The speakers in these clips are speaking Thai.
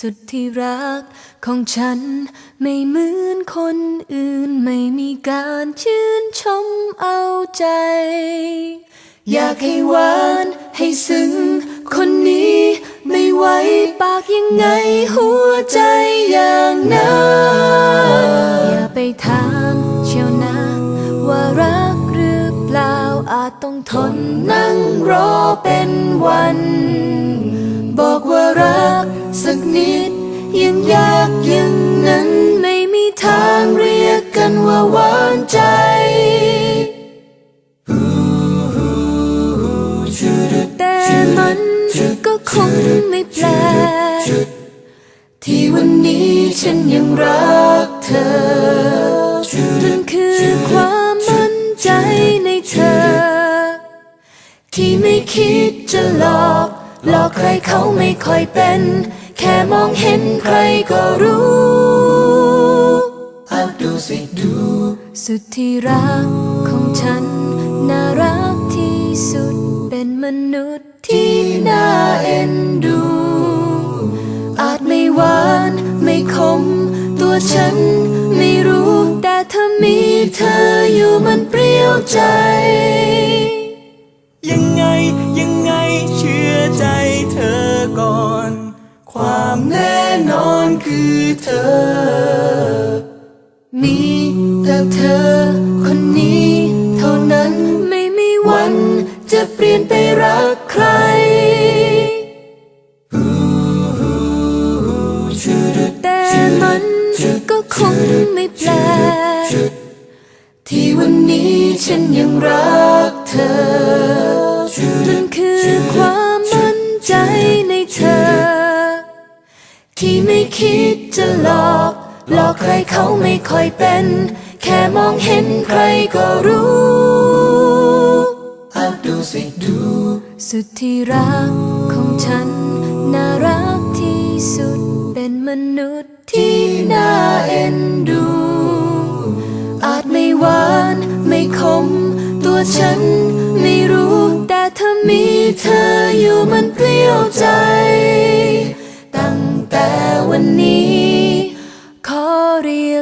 สุดที่รักของฉันไม่เหมือนคนอื่นไม่มีการชื่นชมเอาใจ อยากให้หวานให้ซึ้งคนนี้ไม่ไหวปากยังไงหัวใจอย่างนั้นอย่าไปถามเชียวนะว่ารักหรือเปล่าอาจต้องทนนั่งรอเป็นวัน รัก สักนิด ยังยากยังนั้นไม่มีทางเรียกกันว่าหวานใจ แต่มันก็คงไม่แปลกที่วันนี้ฉันยังรักเธอมันคือความมั่นใจในเธอ ที่ไม่คิดจะหลอก หลอกใครเขาไม่ค่อยเป็น แค่มองเห็นใครก็รู้เอาดูสิดู สุดที่รักของฉัน น่ารักที่สุดเป็นมนุษย์ที่น่าเอ็นดู อาจไม่หวานไม่คม ตัวฉันไม่รู้ แต่ถ้ามีเธออยู่มันเปรี้ยวใจ คือเธอ มีแต่เธอคนนี้เท่านั้นไม่มีวันจะเปลี่ยนไปรักใคร แต่มันก็คงไม่แปลกที่วันนี้ฉันยังรักเธอมันคือความมั่นใจ ไม่คิดจะหลอก หลอกใครเขาไม่ค่อยเป็น แค่มองเห็นใครก็รู้เอาดูสิดู สุดที่รักของฉัน น่ารักที่สุดเป็นมนุษย์ที่น่าเอ็นดู อาจไม่หวานไม่คม ตัวฉัน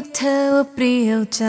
กเธอว่าเปรี้ยวใจ